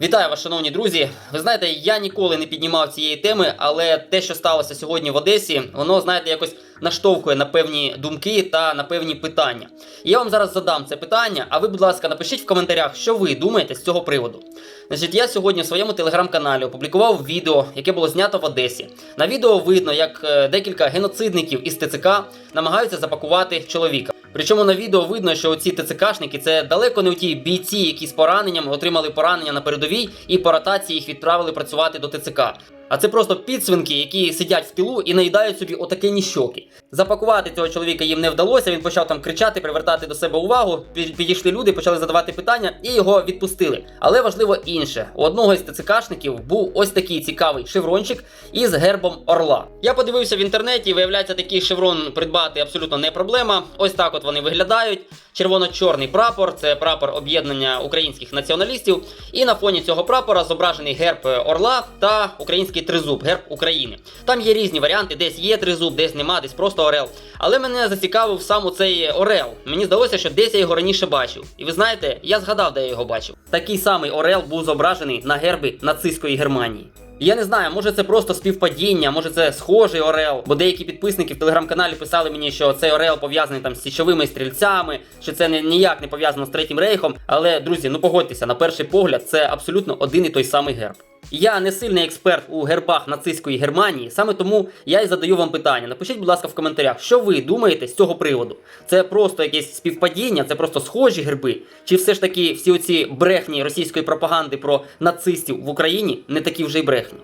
Вітаю вас, шановні друзі. Ви знаєте, я ніколи не піднімав цієї теми, але те, що сталося сьогодні в Одесі, воно, знаєте, якось наштовхує на певні думки та на певні питання. І я вам зараз задам це питання, а ви, будь ласка, напишіть в коментарях, що ви думаєте з цього приводу. Значить, я сьогодні в своєму телеграм-каналі опублікував відео, яке було знято в Одесі. На відео видно, як е, декілька геноцидників із ТЦК намагаються запакувати чоловіка. Причому на відео видно, що ці ТЦКшники це далеко не ті бійці, які з пораненням отримали поранення на передовій і по ротації їх відправили працювати до ТЦК. А це просто підсвинки, які сидять в тилу і наїдають собі отакі ніщоки. Запакувати цього чоловіка їм не вдалося. Він почав там кричати, привертати до себе увагу. Підійшли люди, почали задавати питання і його відпустили. Але важливо інше: у одного із ТЦКшників був ось такий цікавий шеврончик із гербом орла. Я подивився в інтернеті, виявляється, такий шеврон придбати абсолютно не проблема. Ось так от вони виглядають. Червоно-чорний прапор це прапор об'єднання українських націоналістів. І на фоні цього прапора зображений герб орла та український тризуб, герб України. Там є різні варіанти, десь є тризуб, десь нема, десь просто орел. Але мене зацікавив сам цей орел. Мені здалося, що десь я його раніше бачив. І ви знаєте, я згадав, де я його бачив. Такий самий орел був зображений на гербі нацистської Германії. Я не знаю, може це просто співпадіння, може це схожий орел. Бо деякі підписники в телеграм-каналі писали мені, що цей орел пов'язаний там з січовими стрільцями, що це ніяк не пов'язано з третім рейхом. Але друзі, ну погодьтеся, на перший погляд, це абсолютно один і той самий герб. Я не сильний експерт у гербах нацистської Германії, саме тому я і задаю вам питання. Напишіть, будь ласка, в коментарях, що ви думаєте з цього приводу. Це просто якесь співпадіння, це просто схожі герби, чи все ж таки всі оці брехні російської пропаганди про нацистів в Україні не такі вже й брехні.